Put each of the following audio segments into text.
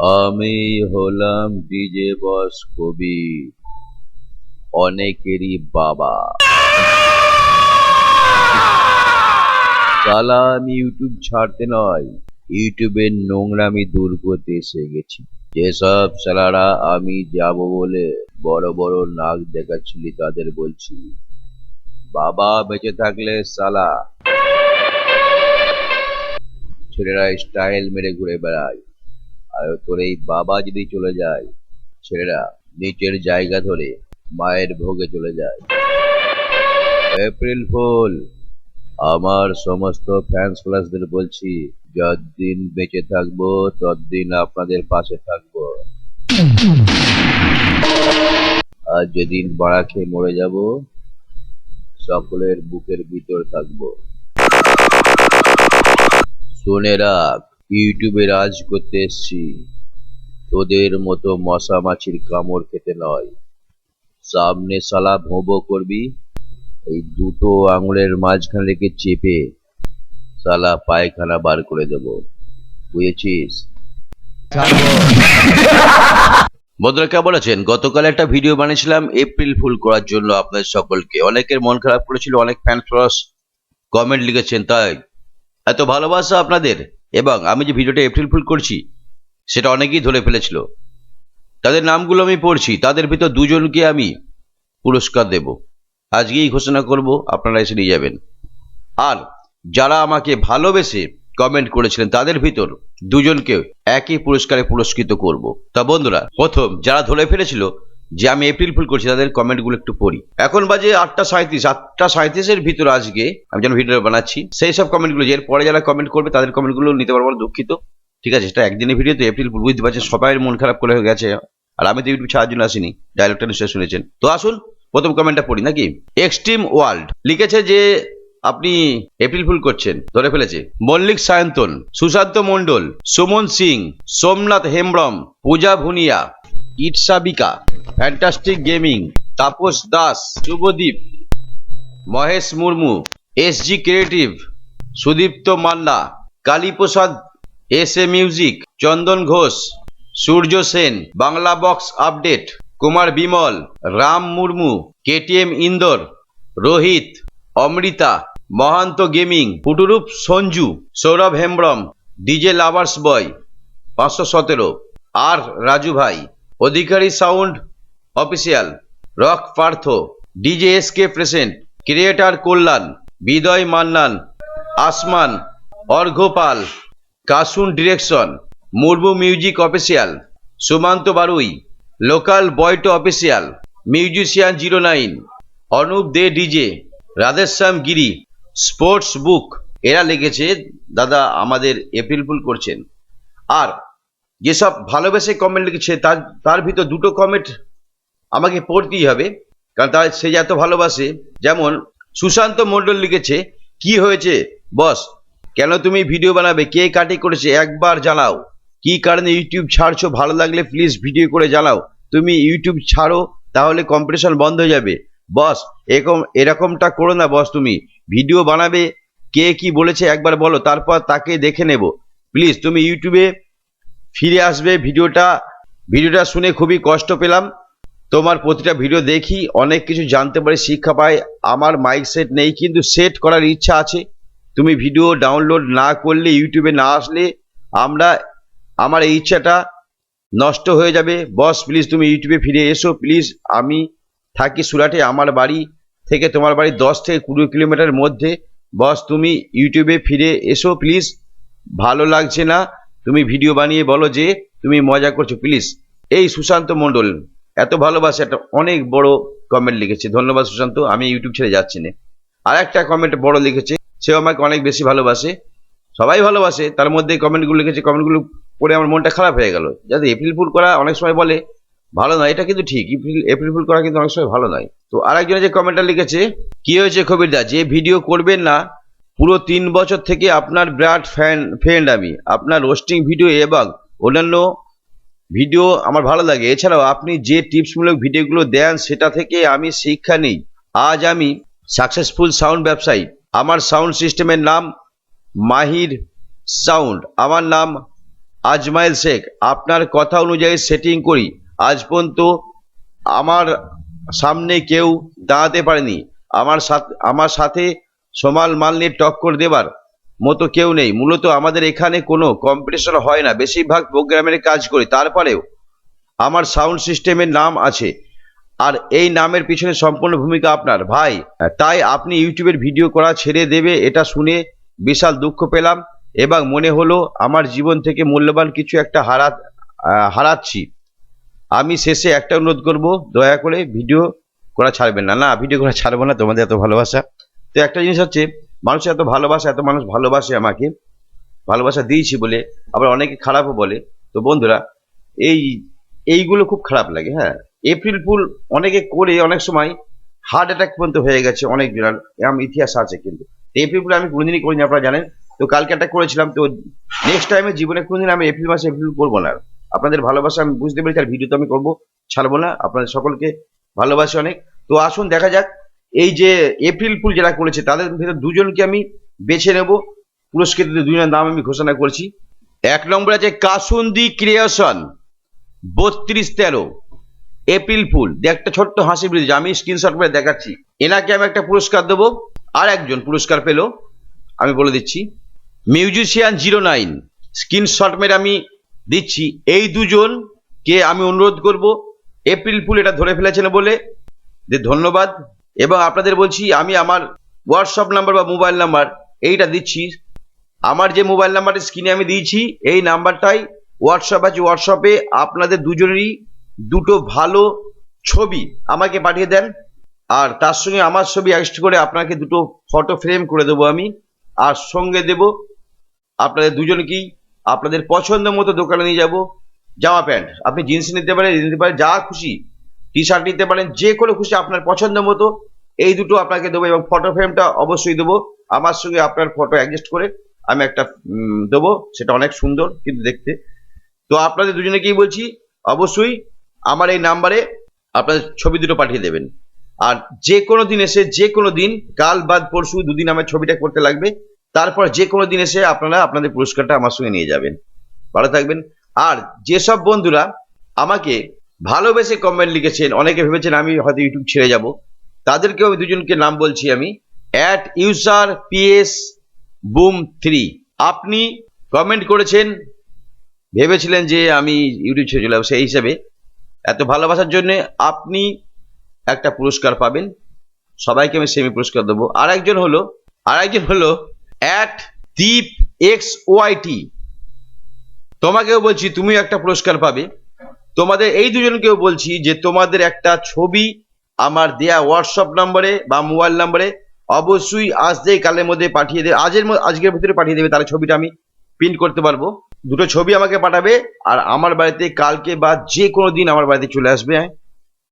আমি হলাম ডিজে বস কবি অনেকেরই বাবা। সালা আমি ইউটিউব ছাড়তে নয় ইউটিউবের নোংরামি দূর করতে এসে গেছি। যেসব সালারা আমি যাব বলে বড় বড় নাক দেখাচ্ছিলি, তাদের বলছি, বাবা বেঁচে থাকলে সালা। ছেলেরা স্টাইল মেরে ঘুরে বেড়ায়। আর তোর এই বাবা যদি চলে যায়, ছেলেরা নিচের জায়গা ধরে মায়ের ভোগে চলে যায়। এপ্রিল ফুল, আমার সমস্ত ফ্যান্স ফ্লাসদের বলছি, যতদিন বেঁচে থাকব, ততদিন আপনাদের পাশে থাকব। আর যেদিন বাড়া খেয়ে মরে যাব, সকলের বুকের ভিতর থাকব। শুনে রাখ ইউটিউবে রাজ করতে এসছি। তোদের মতো মশা মাছির কামড় খেতে নয়। সামনে সালা ভোঁবো করবি। এই দুটো আঙুলের মাঝখানে রেখে চেপে সালা পায়খানা বার করে দেব। বুঝেছিস? বন্ধুরা, কেমন আছেন? গতকাল একটা ভিডিও বানিয়েছিলাম এপ্রিল ফুল করার জন্য আপনাদের সকলকে। অনেকের মন খারাপ করেছিল, অনেক ফ্যান ফ্লস কমেন্ট লিখেছেন, তাই। এত ভালোবাসা আপনাদের? এবং আমি যে ভিডিওটা এপ্রিল ফুল করছি, সেটা অনেকেই ধরে ফেলেছিল। তাদের নামগুলো আমি পড়ছি, তাদের ভিতর দুজনকে আমি পুরস্কার দেব। আজকেই ঘোষণা করব, আপনারা এসে নিয়ে যাবেন। আর যারা আমাকে ভালোবেসে কমেন্ট করেছিলেন, তাদের ভিতর দুজনকে একই পুরস্কারে পুরস্কৃত করব। তা বন্ধুরা, প্রথম যারা ধরে ফেলেছিল যে আমি এপ্রিল ফুল করছি, তাদের কমেন্টগুলো একটু পড়ি। এখন বাজে আটটা সাঁত্রিশ আটটা সাঁত্রিশের ভিতরে আজকে আমি যেন ভিডিও বানাচ্ছি, সেই সব কমেন্টগুলো, যে পরে যারা কমেন্ট করবে, তাদের কমেন্টগুলো নিতে পারব দুঃখিত। ঠিক আছে, সেটা একদিনের ভিডিও তো এপ্রিল ফুল বুঝতে পারছেন, সবাই মন খারাপ করে হয়ে গেছে। আর আমি তো ইউটিউব ছাড়ার জন্য আসিনি ডায়লগটা নিশ্চয়ই শুনেছেন। তো আসুন, প্রথম কমেন্টটা পড়ি, নাকি? এক্সট্রিম ওয়ার্ল্ড লিখেছে যে, আপনি এপ্রিল ফুল করছেন, ধরে ফেলেছে। Mallick Sayantan, Sushanta Mondal, Suman Singh, Somnath Hembram, Puja Bhuniya ইটসাবিকা fantastic gaming Tapas Das, Subhadip, Mahesh Murmu S G creative Sudipta Manna, Kaliprasad S A music Chandan Ghosh, Surya Sen, Bangla box update, Kumar Bimal, Ram Murmu KTM Indore Rohit, Amrita, Mahanta gaming পুটুরূপ Sanju, Saurav Hembram DJ lovers boy পাঁচশো সতেরো, আর রাজু ভাই। Adhikari sound official rock Partha, DJ S K present, creator Kalyan, বিদয় Mannan, Asman, Arghyapal, Kasun direction, Murmu music official, Sumanta Barui, local বয়টো official, musician zero nine, Anup De DJ, Radheshyam Giri, sports book, এরা লিখেছে, দাদা আমাদের April fool করছেন। আর যেসব ভালোবেসে comment লিখেছে, তার তার ভিতর দুটো কমেন্ট আমাকে পড়তেই হবে, কারণ তার, সে যে এত ভালোবাসে। যেমন, সুশান্ত মণ্ডল লিখেছে, কি হয়েছে? বস, কেন তুমি ভিডিও বানাবে? কে কাটি করেছে? একবার জানাও। কি কারণে ইউটিউব ছাড়ছো? ভালো লাগলে প্লিজ ভিডিও করে জানাও। তুমি ইউটিউব ছাড়ো, তাহলে কম্পিটিশন বন্ধ হয়ে যাবে। বস, এরকম, এরকমটা করো না বস তুমি। ভিডিও বানাবে, কে কি বলেছে একবার বলো, তারপর তাকে দেখে নেব। প্লিজ তুমি ইউটিউবে ফিরে আসবে ভিডিওটা। ভিডিওটা শুনে খুবই কষ্ট পেলাম। তোমার প্রতিটা ভিডিও দেখি, অনেক কিছু জানতে পারি, শিক্ষা পাই। আমার মাইক সেট নেই, কিন্তু সেট করার ইচ্ছা আছে। তুমি ভিডিও ডাউনলোড না করলে ইউটিউবে না আসলে আমরা, আমার এই ইচ্ছাটা নষ্ট হয়ে যাবে। বস প্লিজ তুমি ইউটিউবে ফিরে এসো। প্লিজ আমি থাকি সুরাটে, আমার বাড়ি থেকে তোমার বাড়ি দশ থেকে কুড়ি কিলোমিটারের মধ্যে। বস তুমি ইউটিউবে ফিরে এসো প্লিজ ভালো লাগছে না। তুমি ভিডিও বানিয়ে বলো যে তুমি মজা করছ প্লিজ এই সুশান্ত মণ্ডল, এত ভালোবাসে একটা অনেক বড় কমেন্ট লিখেছে। ধন্যবাদ সুশান্ত, আমি ইউটিউব ছেড়ে যাচ্ছি না। আর একটা কমেন্ট বড় লিখেছে, সেও আমাকে অনেক বেশি ভালোবাসে। সবাই ভালোবাসে, তার মধ্যে কমেন্টগুলো লিখেছে কমেন্টগুলো পড়ে আমার মনটা খারাপ হয়ে গেল। যাতে এপ্রিল ফুল করা অনেক সময় বলে, ভালো নয়, এটা কিন্তু ঠিক। এপ্রিল এপ্রিল ফুল করা কিন্তু অনেক সময় ভালো নয়। তো আরেকজনে যে কমেন্টটা লিখেছে, কি হয়েছে কবিরদা? যে ভিডিও করবেন না পুরো তিন বছর থেকে আপনার বিরাট ফ্যান ফ্রেন্ড আমি। আপনার রোস্টিং ভিডিও এবং অন্যান্য ভিডিও আমার ভালো লাগে। এছাড়াও আপনি যে টিপসমূলক ভিডিওগুলো দেন, সেটা থেকে আমি শিক্ষা নিই। আজ আমি সাকসেসফুল সাউন্ড ব্যবসায়ী। আমার সাউন্ড সিস্টেমের নাম মাহির সাউন্ড আমার নাম আজমাইল শেখ। আপনার কথা অনুযায়ী সেটিং করি। আজ পর্যন্ত আমার সামনে কেউ দাঁড়াতে পারেনি। আমার সাথে আমার সাথে সমাল মাল নিয়ে টক্কর দেবার মতো কেউ নেই। মূলত আমাদের এখানে কোনো কম্পিটিশন হয় না। বেশিরভাগ প্রোগ্রামের কাজ করি। তারপরেও আমার সাউন্ড সিস্টেমের নাম আছে। আর এই নামের পিছনে সম্পূর্ণ ভূমিকা আপনার। ভাই, তাই আপনি ইউটিউবের ভিডিও করা ছেড়ে দেবে, এটা শুনে বিশাল দুঃখ পেলাম এবং মনে হলো আমার জীবন থেকে মূল্যবান কিছু একটা হারা হারাচ্ছি। আমি শেষে একটা অনুরোধ করব, দয়া করে ভিডিও করা ছাড়বেন না। না ভিডিও করা ছাড়বো না। তোমাদের এত ভালোবাসা। তো একটা জিনিস হচ্ছে, মানুষ এত ভালোবাসা, এত মানুষ ভালোবাসে আমাকে, ভালোবাসা দিয়েছি বলে, আবার অনেকে খারাপও বলে। তো বন্ধুরা, এই, এইগুলো খুব খারাপ লাগে হ্যাঁ। এপ্রিল ফুল অনেকে করে অনেক সময় হার্ট অ্যাটাক পর্যন্ত হয়ে গেছে অনেক জনের এরকম ইতিহাস আছে কিন্তু। এপ্রিল ফুল আমি কোনোদিনই করিনি, আপনারা জানেন। তো কালকে একটা করেছিলাম, তো নেক্সট টাইমে জীবনে কোনোদিন আমি এপ্রিল মাসে এপ্রিল করব না। আপনাদের ভালোবাসা আমি বুঝতে পেরেছি, আর ভিডিও তো আমি করব, ছাড়বো না। আপনাদের সকলকে ভালোবাসি অনেক। তো আসুন, দেখা যাক এই যে এপ্রিল ফুল যারা করেছে, তাদের ভিতরে দুজনকে আমি বেছে নেব। পুরস্কৃত দুজনের নাম আমি ঘোষণা করছি। এক নম্বর আছে কাসুন্দি ক্রিয়েশন বত্রিশ তেরো এপ্রিল ফুল একটা ছোট্ট হাসি বৃদ্ধি আমি স্ক্রিনশট করে দেখাচ্ছি। এনাকে আমি একটা পুরস্কার দেবো, আর একজন পুরস্কার পেল, আমি বলে দিচ্ছি। মিউজিশিয়ান জিরো নাইন স্ক্রিনশট মেরে আমি দিচ্ছি। এই দুজনকে আমি অনুরোধ করব এপ্রিল ফুল এটা ধরে ফেলেছেন বলে। যে ধন্যবাদ। এবং আপনাদের বলছি, আমি আমার হোয়াটসঅ্যাপ নাম্বার বা মোবাইল নাম্বার এইটা দিচ্ছি। আমার যে মোবাইল নাম্বারের স্ক্রিনে আমি দিয়েছি, এই নাম্বারটাই হোয়াটসঅ্যাপ আছে। হোয়াটসঅ্যাপে আপনাদের দুজনেরই দুটো ভালো ছবি আমাকে পাঠিয়ে দেন। আর তার সঙ্গে আমার ছবি অ্যাড করে আপনাকে দুটো ফটো ফ্রেম করে দেবো আমি। আর সঙ্গে দেব আপনাদের দুজনকেই আপনাদের পছন্দ মতো দোকানে নিয়ে যাব জামা প্যান্ট। আপনি জিন্স নিতে পারেন নিতে পারেন, যা খুশি টি শার্ট নিতে পারেন, যে কোনো খুশি আপনার পছন্দ মতো এই দুটো আপনাকে দেবো এবং ফটো ফ্রেমটা অবশ্যই দেবো। আমার সঙ্গে আপনার ফটো অ্যাডজাস্ট করে আমি একটা দেবো। সেটা অনেক সুন্দর কিন্তু দেখতে। তো আপনাদের দুজনেকেই বলছি, অবশ্যই আমার এই নাম্বারে আপনাদের ছবি দুটো পাঠিয়ে দেবেন। আর যে কোনো দিন এসে, যে কোনো দিন, কাল, বাদ, পরশু দুদিন আমার ছবিটা করতে লাগবে, তারপর যে কোনো দিন এসে আপনারা আপনাদের পুরস্কারটা আমার সঙ্গে নিয়ে যাবেন। ভালো থাকবেন। আর যেসব বন্ধুরা আমাকে ভালোবেসে কমেন্ট লিখেছেন, অনেকে ভেবেছেন আমি হয়তো ইউটিউব ছেড়ে যাব। তাদেরকেও আমি দুজনকে নাম বলছি আমি। At user PS boom three আপনি কমেন্ট করেছেন, ভেবেছিলেন যে আমি ইউটিউব ছেড়ে চলে সেই হিসাবে। এত ভালোবাসার জন্য আপনি একটা পুরস্কার পাবেন। সবাইকে আমি সেমি পুরস্কার দেবো। আর একজন হলো আর একজন হলো অ্যাট দীপ এক্স ওয়াইটি তোমাকেও বলছি, তুমিও একটা পুরস্কার পাবে। তোমাদের, এই দুজনকেও বলছি যে তোমাদের একটা ছবি আমার দেয়া হোয়াটসঅ্যাপ নম্বরে বা মোবাইল নম্বরে অবশ্যই যেই কালের মধ্যে পাঠিয়ে দেবে, আজের আজকের ভিতরে পাঠিয়ে দেবে, তাহলে ছবিটা আমি প্রিন্ট করতে পারব। দুটো ছবি আমাকে পাঠাবে আর আমার বাড়িতে কালকে বা যে কোনো দিন আমার বাড়িতে চলে আসবে হ্যাঁ?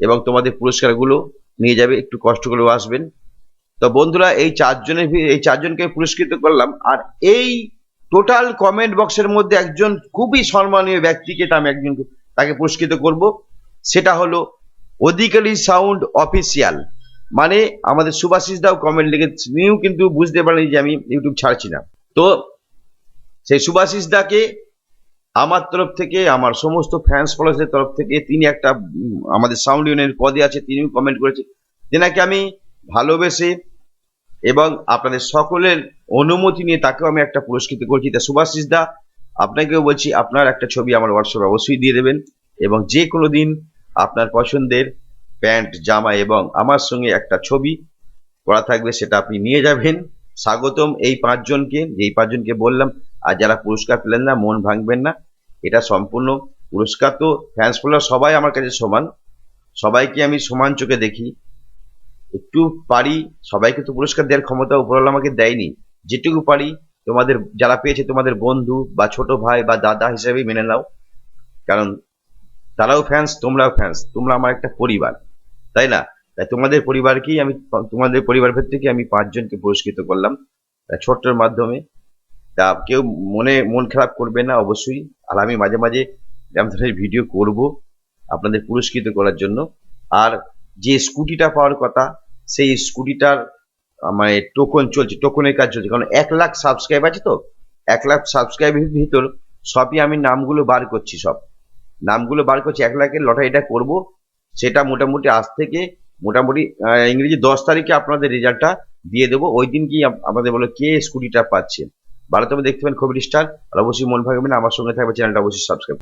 এবং তোমাদের পুরস্কারগুলো নিয়ে যাবে, একটু কষ্ট করেও আসবেন। তো বন্ধুরা, এই চারজনের এই চারজনকে পুরস্কৃত করলাম আর এই টোটাল কমেন্ট বক্সের মধ্যে একজন খুবই সম্মানীয় ব্যক্তিকে আমি একজন তাকে পুরস্কৃত করব। সেটা হলো অধিকারী সাউন্ড অফিসিয়াল। মানে আমাদের সুভাষিস দাও কমেন্ট লিখে তিনিও কিন্তু বুঝতে পারেনি যে আমি ইউটিউব ছাড়ছি না। তো সেই সুভাষিস দাকে আমার তরফ থেকে, আমার সমস্ত ফ্যান্স ফলোয়ার্সের তরফ থেকে তিনি একটা আমাদের সাউন্ড ইউনিয়নের পদে আছে, তিনিও কমেন্ট করেছে। যেনাকে আমি ভালোবেসে এবং আপনাদের সকলের অনুমতি নিয়ে তাকেও আমি একটা পুরস্কৃত করছি। তা সুভাষিস দা আপনাকেও বলছি, আপনার একটা ছবি আমার হোয়াটসঅ্যাপে অবশ্যই দিয়ে দেবেন এবং যে কোনো দিন আপনার পছন্দের প্যান্ট, জামা এবং আমার সঙ্গে একটা ছবি করা থাকবে সেটা আপনি নিয়ে যাবেন। স্বাগতম এই পাঁচজনকে এই পাঁচজনকে বললাম, আর যারা পুরস্কার পেলেন না, মন ভাঙবেন না। এটা সম্পূর্ণ পুরস্কার তো ফ্যান্স ফলোয়ার সবাই আমার কাছে সমান। সবাইকে আমি সমান চোখে দেখি। একটু পারি, সবাইকে তো পুরস্কার দেওয়ার ক্ষমতা উপরওয়ালা আমাকে দেয়নি। যেটুকু পারি, তোমাদের, যারা পেয়েছে তোমাদের বন্ধু বা ছোট ভাই বা দাদা হিসেবেই মেনে নাও। কারণ তারাও ফ্যান্স তোমরাও ফ্যান্স তোমরা আমার একটা পরিবার, তাই না? তাই তোমাদের পরিবারকেই আমি, তোমাদের পরিবার ভেদ থেকে আমি পাঁচজনকে পুরস্কৃত করলাম ছোট্টর মাধ্যমে, তা কেউ মনে, মন খারাপ করবে না, অবশ্যই, আর আমি মাঝে মাঝে এরকম ধরনের ভিডিও করব, আপনাদের পুরস্কৃত করার জন্য, আর যে স্কুটিটা পাওয়ার কথা, সেই স্কুটিটার মানে টোকন চলছে টোকনের কাজ চলছে, কারণ এক লাখ সাবস্ক্রাইব আছে তো, এক লাখ সাবস্ক্রাইবের ভিতর সবই আমি নামগুলো বার করছি সব। নামগুলো বার করছি, এক লাখের লটারিটা করব। সেটা মোটামুটি আজ থেকে মোটামুটি ইংরেজি দশ তারিখে আপনাদের রেজাল্টটা দিয়ে দেবো। ওই দিন কি আমাদের বলো কে স্কুটিটা পাচ্ছে? ভালো তবে দেখতে পাবেন খবর স্টার। আর অবশ্যই মন ভাগবেন আমার সঙ্গে থাকবে চ্যানেলটা অবশ্যই সাবস্ক্রাইব